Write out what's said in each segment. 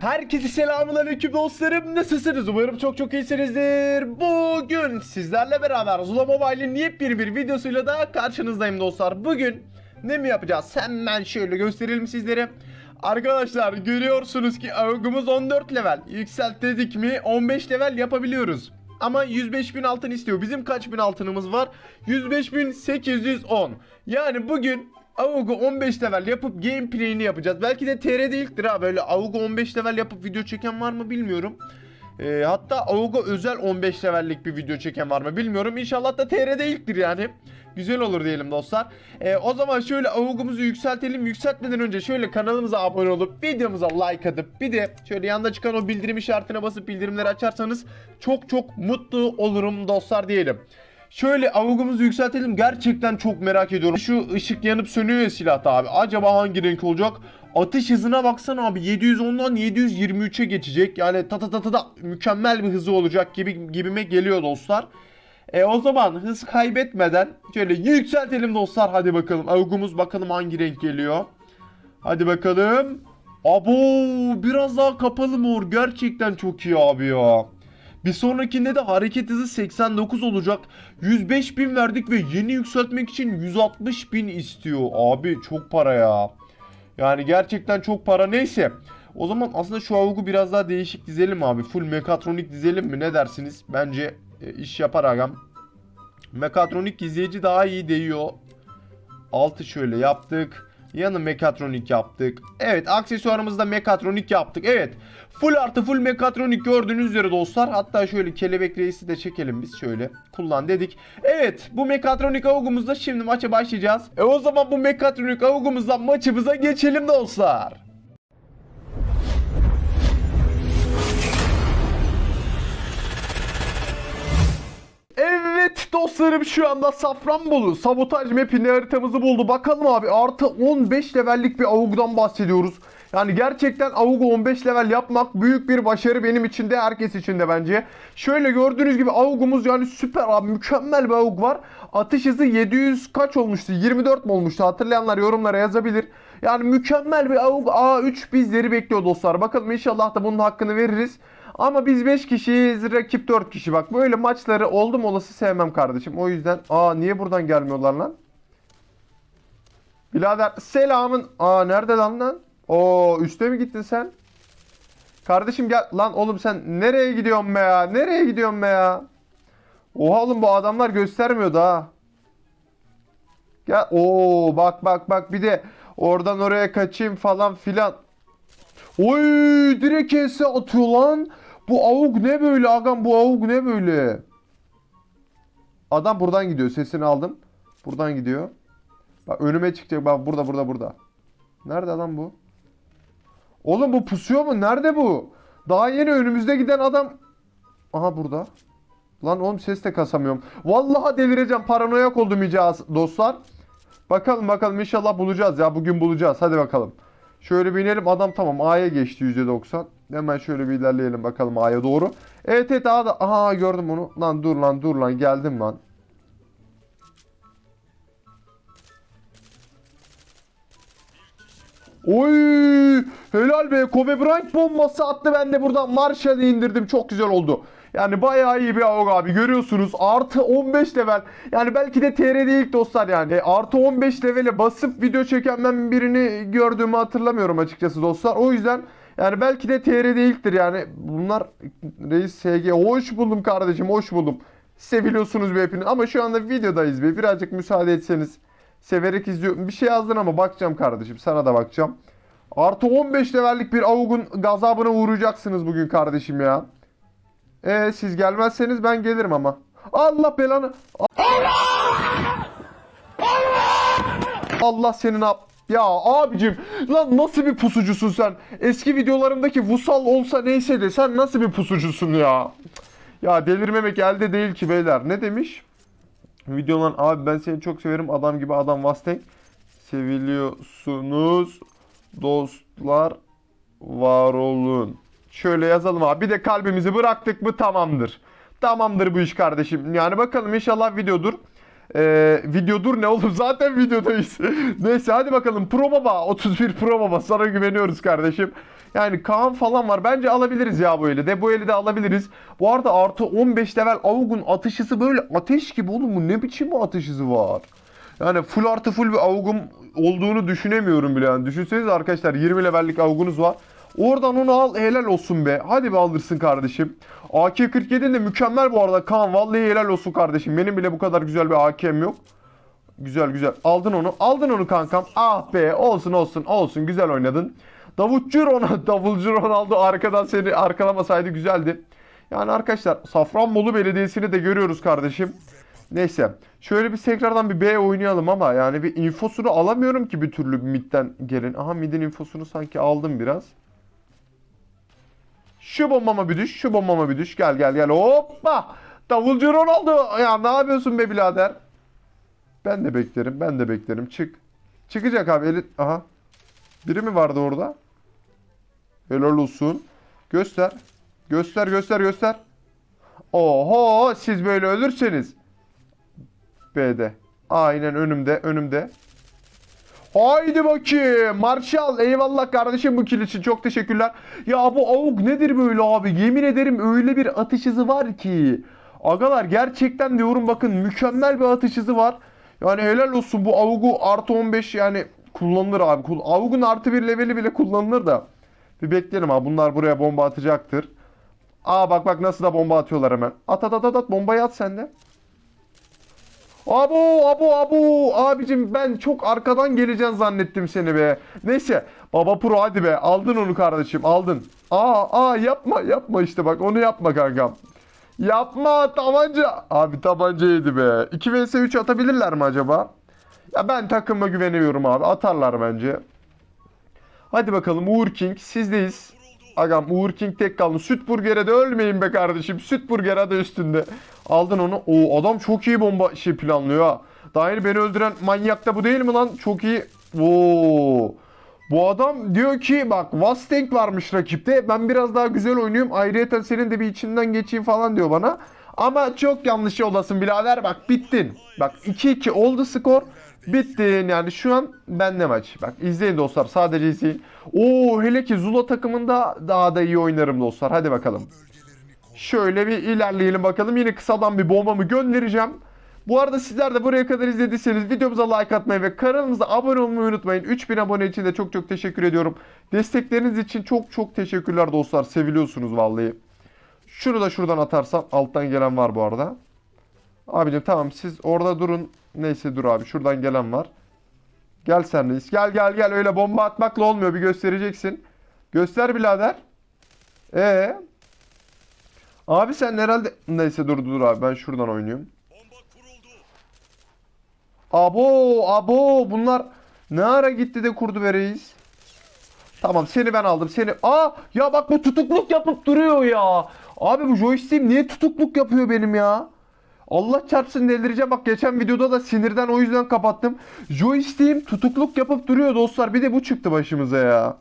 Herkese selamünaleyküm dostlarım. Nasılsınız? Umarım çok çok iyisinizdir. Bugün sizlerle beraber Zula Mobile'in yepyeni bir videosuyla da karşınızdayım dostlar. Bugün ne mi yapacağız? Hemen şöyle gösterelim sizlere. Arkadaşlar görüyorsunuz ki avgumuz 14 level. Yükselttik mi 15 level yapabiliyoruz. Ama 105 bin altın istiyor. Bizim kaç bin altınımız var? 105 bin 810. Yani bugün Avug'u 15 level yapıp gameplay'ini yapacağız. Belki de TR'de ilktir ha. Böyle Avug'u 15 level yapıp video çeken var mı bilmiyorum. Ee, hatta Avug'a özel 15 levellik bir video çeken var mı bilmiyorum. İnşallah da TR'de ilktir yani. Güzel olur diyelim dostlar. Ee, o zaman şöyle Avug'umuzu yükseltelim. Yükseltmeden önce şöyle kanalımıza abone olup videomuza like atıp bir de şöyle yanda çıkan o bildirim işaretine basıp bildirimleri açarsanız çok çok mutlu olurum dostlar diyelim. Şöyle avugumuzu yükseltelim. Gerçekten çok merak ediyorum. Şu ışık yanıp sönüyor ya silahta abi. Acaba hangi renk olacak? Atış hızına baksana abi. 710'dan 723'e geçecek. Yani ta ta ta ta mükemmel bir hızı olacak gibi gibime geliyor dostlar. E o zaman hız kaybetmeden şöyle yükseltelim dostlar. Hadi bakalım. Avugumuz bakalım hangi renk geliyor. Hadi bakalım. Abo biraz daha kapalı mor. Gerçekten çok iyi abi ya. Bir sonrakinde de hareket hızı 89 olacak. 105 bin verdik ve yeni yükseltmek için 160 bin istiyor. Abi çok para ya. Yani gerçekten çok para. Neyse. O zaman aslında şu avugu biraz daha değişik dizelim abi. Full mekatronik dizelim mi? Ne dersiniz? Bence e, iş yapar agam. Mekatronik izleyici daha iyi değiyor. Altı şöyle yaptık. Yanı mekatronik yaptık. Evet aksesuarımızda mekatronik yaptık. Evet. Full artı full mekatronik gördüğünüz üzere dostlar. Hatta şöyle kelebek reisi de çekelim biz şöyle. Kullan dedik. Evet bu mekatronik avugumuzda şimdi maça başlayacağız. E o zaman bu mekatronik avugumuzla maçımıza geçelim dostlar. Dostlarım şu anda Safranbolu sabotaj mapini haritamızı buldu. Bakalım abi artı 15 levellik bir avugdan bahsediyoruz. Yani gerçekten avugu 15 level yapmak büyük bir başarı benim için de herkes için de bence. Şöyle gördüğünüz gibi avugumuz yani süper abi mükemmel bir avug var. Atış hızı 700 kaç olmuştu 24 mi olmuştu hatırlayanlar yorumlara yazabilir. Yani mükemmel bir avug A3 bizleri bekliyor dostlar. Bakalım inşallah da bunun hakkını veririz. Ama biz 5 kişiyiz, rakip 4 kişi bak. Böyle maçları oldum olası sevmem kardeşim. O yüzden aa niye buradan gelmiyorlar lan? Birader selamın. Aa nerede lan lan? Oo üste mi gittin sen? Kardeşim gel lan oğlum sen nereye gidiyorsun be ya? Nereye gidiyorsun be ya? Oha oğlum bu adamlar göstermiyor ha. Gel. Oo bak bak bak bir de oradan oraya kaçayım falan filan. Oy direkt kese atıyor lan. Bu avuk ne böyle agam bu avuk ne böyle? Adam buradan gidiyor sesini aldım. Buradan gidiyor. Bak önüme çıkacak bak burada burada burada. Nerede adam bu? Oğlum bu pusuyor mu? Nerede bu? Daha yeni önümüzde giden adam. Aha burada. Lan oğlum ses de kasamıyorum. Vallahi delireceğim. Paranoyak oldum iyice dostlar. Bakalım bakalım inşallah bulacağız ya. Bugün bulacağız. Hadi bakalım. Şöyle bir inelim. Adam tamam A'ya geçti %90. Hemen şöyle bir ilerleyelim bakalım A'ya doğru. Evet evet A'da. Aha gördüm onu. Lan dur lan dur lan geldim lan. Oy! Helal be. Kobe Bryant bombası attı. Ben de buradan Marshall'ı indirdim. Çok güzel oldu. Yani bayağı iyi bir avog abi. Görüyorsunuz. Artı 15 level. Yani belki de TR değil dostlar yani. E, artı 15 levele basıp video çeken ben birini gördüğümü hatırlamıyorum açıkçası dostlar. O yüzden yani belki de TR değildir yani. Bunlar Reis SG. Hoş buldum kardeşim. Hoş buldum. Seviliyorsunuz be hepiniz. Ama şu anda videodayız be. Birazcık müsaade etseniz. Severek izliyorum. Bir şey yazdın ama bakacağım kardeşim. Sana da bakacağım. Artı 15 levellik bir avugun gazabına uğrayacaksınız bugün kardeşim ya. E siz gelmezseniz ben gelirim ama. Allah belanı. Allah senin ab... Ya abicim lan nasıl bir pusucusun sen? Eski videolarımdaki Vusal olsa neyse de sen nasıl bir pusucusun ya? Ya delirmemek elde değil ki beyler. Ne demiş? Videolan abi ben seni çok severim adam gibi adam Mustang. Seviliyorsunuz dostlar var olun. Şöyle yazalım abi. Bir de kalbimizi bıraktık mı tamamdır. Tamamdır bu iş kardeşim. Yani bakalım inşallah videodur. Ee, video dur ne oğlum zaten videodayız. Neyse hadi bakalım Pro Baba 31 Pro Baba sana güveniyoruz kardeşim. Yani Kaan falan var. Bence alabiliriz ya bu eli de. Bu eli de alabiliriz. Bu arada artı 15 level Avug'un atış hızı böyle ateş gibi oğlum. Bu ne biçim bir atış hızı var? Yani full artı full bir Avug'um olduğunu düşünemiyorum bile. Yani düşünsenize arkadaşlar 20 levellik Avug'unuz var. Oradan onu al helal olsun be. Hadi be alırsın kardeşim. AK-47'nin de mükemmel bu arada Kaan. Vallahi helal olsun kardeşim. Benim bile bu kadar güzel bir AK'm yok. Güzel güzel. Aldın onu. Aldın onu kankam. Ah be olsun olsun olsun. Güzel oynadın. Davutcu Ronaldo, Davulcu Ronaldo arkadan seni arkalamasaydı güzeldi. Yani arkadaşlar Safranbolu Belediyesi'ni de görüyoruz kardeşim. Neyse. Şöyle bir tekrardan bir B oynayalım ama yani bir infosunu alamıyorum ki bir türlü midden gelin. Aha midin infosunu sanki aldım biraz. Şu bombama bir düş, şu bombama bir düş. Gel gel gel. Hoppa! Davulcu Ronaldo. Ya ne yapıyorsun be birader? Ben de beklerim, ben de beklerim. Çık. Çıkacak abi. Eli... Aha. Biri mi vardı orada? Helal olsun. Göster. Göster, göster, göster. Oho! Siz böyle ölürseniz. B'de. Aynen önümde, önümde. Haydi bakayım. Marshall eyvallah kardeşim bu kill için çok teşekkürler. Ya bu avuk nedir böyle abi? Yemin ederim öyle bir atış hızı var ki. Agalar gerçekten diyorum bakın mükemmel bir atış hızı var. Yani helal olsun bu avugu artı 15 yani kullanılır abi. Avugun artı bir leveli bile kullanılır da. Bir bekleyelim abi bunlar buraya bomba atacaktır. Aa bak bak nasıl da bomba atıyorlar hemen. At at at, at bombayı at sen de. Abo abo abo abicim ben çok arkadan geleceğim zannettim seni be. Neyse baba pro hadi be aldın onu kardeşim aldın. Aa aa yapma yapma işte bak onu yapma kankam. Yapma tabanca. Abi tabanca yedi be. 2 vs 3 atabilirler mi acaba? Ya ben takıma güveniyorum abi atarlar bence. Hadi bakalım Uğur King sizdeyiz. Agam Uğur King tek kaldı. Süt burgere de ölmeyin be kardeşim. Süt burger adı üstünde. Aldın onu. O adam çok iyi bomba şey planlıyor ha. Yeni beni öldüren manyak da bu değil mi lan? Çok iyi. Oo. Bu adam diyor ki bak Vastank varmış rakipte. Ben biraz daha güzel oynuyorum. Ayrıyeten senin de bir içinden geçeyim falan diyor bana. Ama çok yanlış yoldasın birader. Bak bittin. Bak 2-2 oldu skor. Bittin yani şu an bende maç. Bak izleyin dostlar sadece izleyin. Oo hele ki Zula takımında daha da iyi oynarım dostlar. Hadi bakalım. Şöyle bir ilerleyelim bakalım. Yine kısadan bir bombamı göndereceğim. Bu arada sizler de buraya kadar izlediyseniz videomuza like atmayı ve kanalımıza abone olmayı unutmayın. 3000 abone için de çok çok teşekkür ediyorum. Destekleriniz için çok çok teşekkürler dostlar. Seviliyorsunuz vallahi. Şunu da şuradan atarsam alttan gelen var bu arada. Abicim tamam siz orada durun. Neyse dur abi şuradan gelen var. Gel sen reis. Gel gel gel öyle bomba atmakla olmuyor bir göstereceksin. Göster birader. Ee. Abi sen herhalde neyse dur dur abi ben şuradan oynuyorum. Abo abo bunlar ne ara gitti de kurdu be reis. Tamam seni ben aldım seni. Aa ya bak bu tutukluk yapıp duruyor ya. Abi bu joystick'im niye tutukluk yapıyor benim ya? Allah çarpsın delireceğim. Bak geçen videoda da sinirden o yüzden kapattım. Joystick'im tutukluk yapıp duruyor dostlar. Bir de bu çıktı başımıza ya.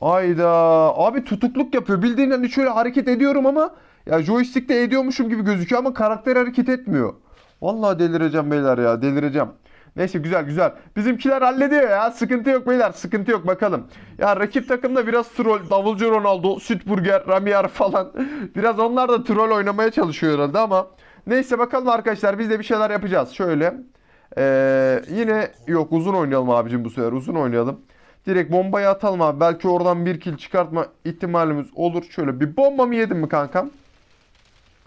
Ayda. Abi tutukluk yapıyor. Bildiğin hani şöyle hareket ediyorum ama ya joystick'te ediyormuşum gibi gözüküyor ama karakter hareket etmiyor. Vallahi delireceğim beyler ya. Delireceğim. Neyse güzel güzel. Bizimkiler hallediyor ya. Sıkıntı yok beyler. Sıkıntı yok bakalım. Ya rakip takımda biraz troll. Davulcu Ronaldo, Sütburger, Ramier falan. Biraz onlar da troll oynamaya çalışıyor herhalde ama. Neyse bakalım arkadaşlar biz de bir şeyler yapacağız. Şöyle. Ee, yine yok uzun oynayalım abicim bu sefer. Uzun oynayalım. Direkt bombayı atalım abi. Belki oradan bir kill çıkartma ihtimalimiz olur. Şöyle bir bomba mı yedin mi kankam?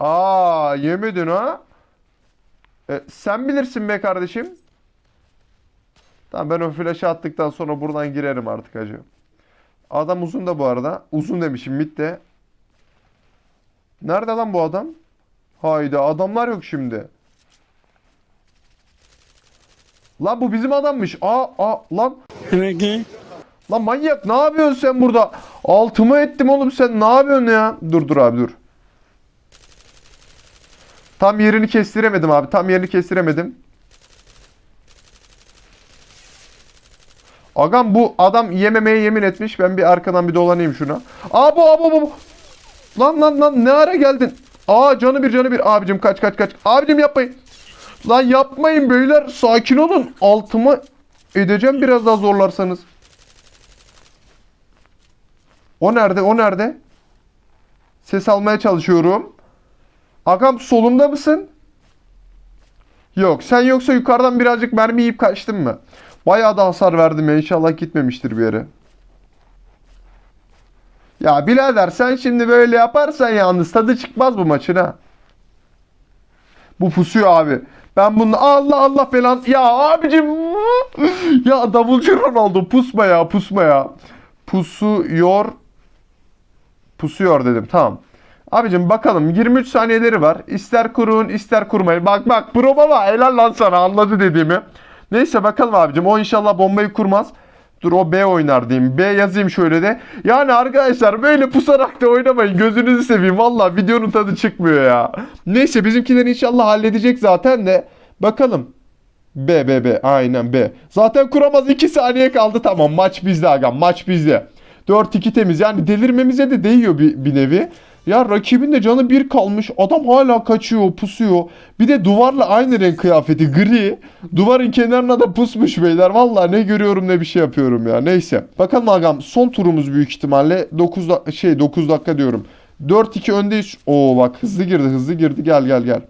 Aa yemedin ha? E, sen bilirsin be kardeşim. Tamam ben o flash'ı attıktan sonra buradan girerim artık hacı. Adam uzun da bu arada. Uzun demişim mid de. Nerede lan bu adam? Haydi adamlar yok şimdi. Lan bu bizim adammış. Aa, aa lan. Lan manyak ne yapıyorsun sen burada? Altıma ettim oğlum sen ne yapıyorsun ya? Dur dur abi dur. Tam yerini kestiremedim abi. Tam yerini kestiremedim. Agam bu adam yememeye yemin etmiş. Ben bir arkadan bir dolanayım şuna. Aa bu bu bu. Lan lan lan ne ara geldin? Aa canı bir canı bir abicim kaç kaç kaç. Abicim yapmayın. Lan yapmayın beyler. Sakin olun. Altıma edeceğim biraz daha zorlarsanız. O nerede? O nerede? Ses almaya çalışıyorum. Agam solumda mısın? Yok. Sen yoksa yukarıdan birazcık mermi yiyip kaçtın mı? Bayağı da hasar verdim ya. İnşallah gitmemiştir bir yere. Ya birader sen şimdi böyle yaparsan yalnız tadı çıkmaz bu maçın ha. Bu pusuyor abi. Ben bunu Allah Allah falan ya abicim ya davulcu Ronaldo pusma ya pusma ya. Pusuyor pusuyor dedim tamam. Abicim bakalım 23 saniyeleri var. İster kurun ister kurmayın. Bak bak pro baba helal lan sana anladı dediğimi. Neyse bakalım abicim o inşallah bombayı kurmaz. Dur o B oynar diyeyim. B yazayım şöyle de. Yani arkadaşlar böyle pusarak da oynamayın. Gözünüzü seveyim. Valla videonun tadı çıkmıyor ya. Neyse bizimkiler inşallah halledecek zaten de. Bakalım. B B B aynen B. Zaten kuramaz 2 saniye kaldı tamam maç bizde agam maç bizde. 4-2 temiz yani delirmemize de değiyor bir, bir nevi. Ya rakibin de canı bir kalmış. Adam hala kaçıyor, pusuyor. Bir de duvarla aynı renk kıyafeti gri. Duvarın kenarına da pusmuş beyler. Vallahi ne görüyorum ne bir şey yapıyorum ya. Neyse. Bakalım agam son turumuz büyük ihtimalle 9 da- şey 9 dakika diyorum. 4-2 öndeyiz. Oo bak hızlı girdi, hızlı girdi. Gel gel gel.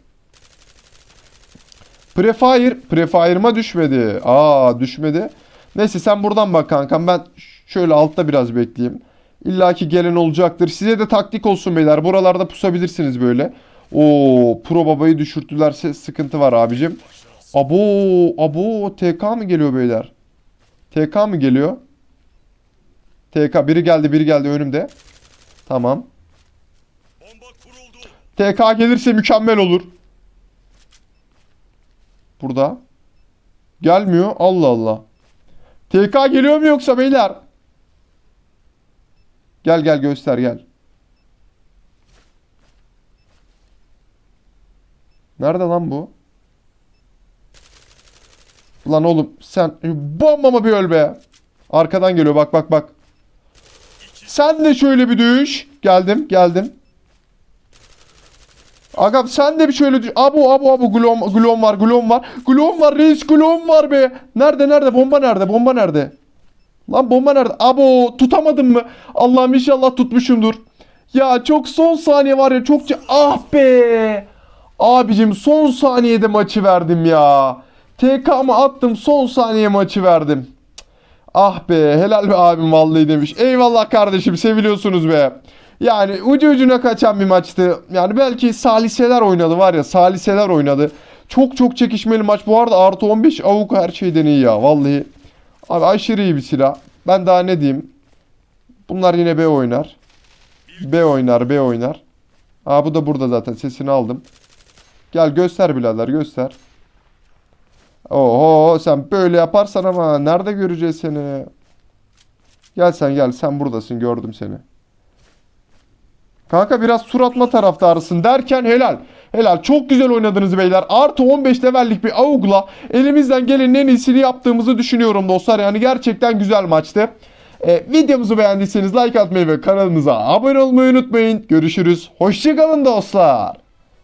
Prefire, Prefire'ıma düşmedi. Aa düşmedi. Neyse sen buradan bak kankam. Ben şöyle altta biraz bekleyeyim. İlla ki gelen olacaktır. Size de taktik olsun beyler. Buralarda pusabilirsiniz böyle. Oo, Pro Baba'yı düşürttülerse sıkıntı var abicim. Abo, abo TK mı geliyor beyler? TK mı geliyor? TK biri geldi, biri geldi önümde. Tamam. TK gelirse mükemmel olur. Burada. Gelmiyor. Allah Allah. TK geliyor mu yoksa beyler? Gel gel göster gel. Nerede lan bu? Lan oğlum sen bombama bir öl be. Arkadan geliyor bak bak bak. Sen de şöyle bir düş. Geldim geldim. Agam sen de bir şöyle düş. Abu abu abu glom, glom var glom var. Glom var reis glom var be. Nerede nerede bomba nerede bomba nerede? Lan bomba nerede? Abo tutamadım mı? Allah'ım inşallah tutmuşumdur. Ya çok son saniye var ya çok... Ah be. Abicim son saniyede maçı verdim ya. TK'mı attım son saniye maçı verdim. Ah be helal be abim vallahi demiş. Eyvallah kardeşim seviliyorsunuz be. Yani ucu ucuna kaçan bir maçtı. Yani belki saliseler oynadı var ya saliseler oynadı. Çok çok çekişmeli maç. Bu arada artı 15 avuk her şeyden iyi ya vallahi. Abi aşırı iyi bir silah. Ben daha ne diyeyim. Bunlar yine B oynar. B oynar B oynar. Aa bu da burada zaten sesini aldım. Gel göster birader göster. Oho sen böyle yaparsan ama nerede göreceğiz seni? Gel sen gel sen buradasın gördüm seni. Kanka biraz tur atma taraftarısın derken helal. Helal çok güzel oynadınız beyler. Artı 15 levellik bir AUG'la elimizden gelenin en iyisini yaptığımızı düşünüyorum dostlar. Yani gerçekten güzel maçtı. Ee, videomuzu beğendiyseniz like atmayı ve kanalımıza abone olmayı unutmayın. Görüşürüz. Hoşçakalın dostlar.